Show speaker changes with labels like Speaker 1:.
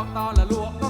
Speaker 1: บักต่อละลวกก